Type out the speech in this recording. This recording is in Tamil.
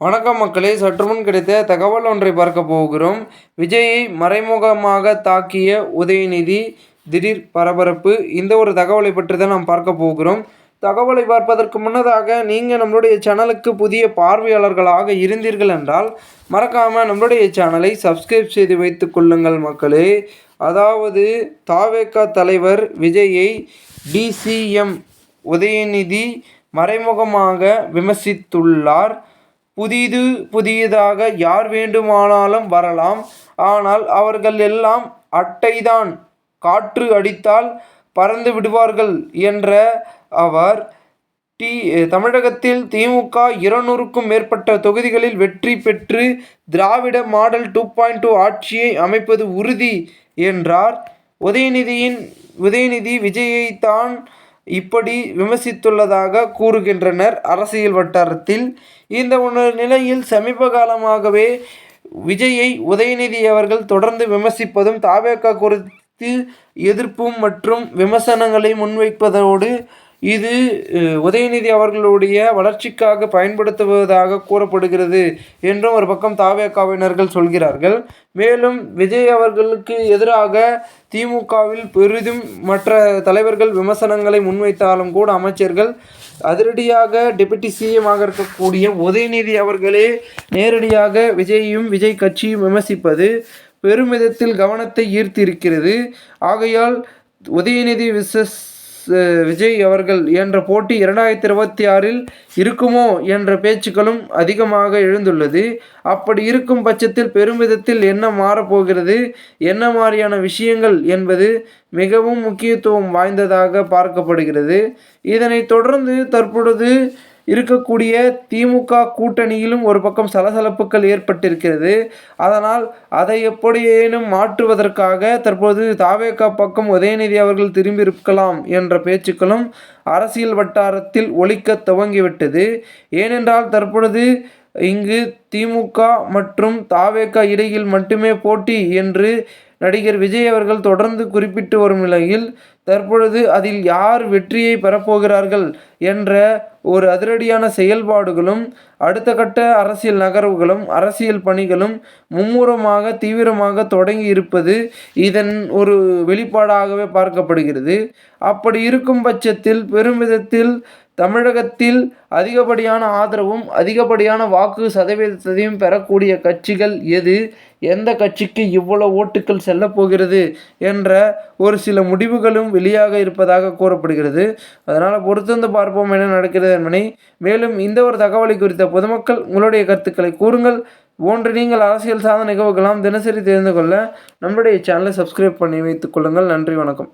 வணக்கம் மக்களே சற்றுமுன் கிடைத்த தகவல் ஒன்றை பார்க்க போகிறோம். விஜயை மறைமுகமாக தாக்கிய உதயநிதி திடீர் பரபரப்பு இந்த ஒரு தகவலை பற்றி தான் நாம் பார்க்க போகிறோம். தகவலை பார்ப்பதற்கு முன்னதாக நீங்கள் நம்மளுடைய சேனலுக்கு புதிய பார்வையாளர்களாக இருந்தீர்கள் என்றால் மறக்காமல் நம்மளுடைய சேனலை சப்ஸ்கிரைப் செய்து வைத்து கொள்ளுங்கள் மக்களே. அதாவது தாவேக்கா தலைவர் விஜயை டிசிஎம் உதயநிதி மறைமுகமாக விமர்சித்துள்ளார். புதிது புதியதாக யார் வேண்டுமானாலும் வரலாம். ஆனால் அவர்கள் எல்லாம் அட்டைதான். காற்று அடித்தால் பறந்து விடுவார்கள் என்ற அவர் டி தமிழகத்தில் திமுக இருநூறுக்கும் மேற்பட்ட தொகுதிகளில் வெற்றி பெற்று Dravida model two point two ஆட்சியை அமைப்பது உறுதி என்றார். உதயநிதியின் உதயநிதி விஜயைத்தான் இப்படி விமர்சித்துள்ளதாக கூறுகின்றனர் அரசியல் வட்டாரத்தில். இந்த நிலையில் சமீப காலமாகவே விஜயை உதயநிதி அவர்கள் தொடர்ந்து விமர்சிப்பதும் தாவேக்கா குறித்து எதிர்ப்பும் மற்றும் விமர்சனங்களை முன்வைப்பதோடு இது உதயநிதி அவர்களுடைய வளர்ச்சிக்காக பயன்படுத்துவதாக கூறப்படுகிறது என்றும் ஒரு பக்கம் தாவேக்காவினர்கள் சொல்கிறார்கள். மேலும் விஜய் அவர்களுக்கு எதிராக திமுகவில் பெரிதும் மற்ற தலைவர்கள் விமர்சனங்களை முன்வைத்தாலும் கூட அமைச்சர்கள் அதிரடியாக டெபுட்டி சிஎமாக இருக்கக்கூடிய உதயநிதி அவர்களே நேரடியாக விஜயையும் விஜய் கட்சியும் விமர்சிப்பது பெருமிதத்தில் கவனத்தை ஈர்த்திருக்கிறது. ஆகையால் உதயநிதி விசஸ் விஜய் அவர்கள் என்ற போட்டி இரண்டாயிரத்தி இருபத்தி ஆறில் இருக்குமோ என்ற பேச்சுக்களும் அதிகமாக எழுந்துள்ளது. அப்படி இருக்கும் பட்சத்தில் பெருமிதத்தில் என்ன மாறப்போகிறது? என்ன மாதிரியான விஷயங்கள் என்பது மிகவும் முக்கியத்துவம் வாய்ந்ததாக பார்க்கப்படுகிறது. இதனைத் தொடர்ந்து தற்பொழுது இருக்கக்கூடிய திமுக கூட்டணியிலும் ஒரு பக்கம் சலசலப்புகள் ஏற்பட்டிருக்கிறது. அதனால் அதை எப்படியேனும் மாற்றுவதற்காக தற்போது தாவேகா பக்கம் உதயநிதி அவர்கள் திரும்பியிருக்கலாம் என்ற பேச்சுக்களும் அரசியல் வட்டாரத்தில் ஒழிக்க துவங்கிவிட்டது. ஏனென்றால் தற்பொழுது இங்கு திமுக மற்றும் தாவேகா இடையில் மட்டுமே போட்டி என்று நடிகர் விஜய் அவர்கள் தொடர்ந்து குறிப்பிட்டு வரும் நிலையில் தற்பொழுது அதில் யார் வெற்றியை பெறப்போகிறார்கள் என்ற ஒரு அதிரடியான செயல்பாடுகளும் அடுத்த கட்ட அரசியல் நகர்வுகளும் அரசியல் பணிகளும் மும்முரமாக தீவிரமாக தொடங்கி இருப்பது இதன் ஒரு வெளிப்பாடாகவே பார்க்கப்படுகிறது. அப்படி இருக்கும் பட்சத்தில் பெருமிதத்தில் தமிழகத்தில் அதிகப்படியான ஆதரவும் அதிகப்படியான வாக்கு சதவீதத்தையும் பெறக்கூடிய கட்சிகள் எது? எந்த கட்சிக்கு இவ்வளவு ஓட்டுக்கள் செல்லப்போகிறது என்ற ஒரு சில முடிவுகளும் வெளியாக இருப்பதாக கூறப்படுகிறது. அதனால் பொறுத்திருந்து பார்ப்போம் என நடக்கிறது என்பனை. மேலும் இந்த ஒரு தகவலை குறித்த பொதுமக்கள் உங்களுடைய கருத்துக்களை கூறுங்கள். போன்று நீங்கள் அரசியல் சார்ந்த நிகழ்வுகளாம் தினசரி தெரிந்து கொள்ள நம்முடைய சேனலை சப்ஸ்கிரைப் பண்ணி வைத்துக் கொள்ளுங்கள். நன்றி வணக்கம்.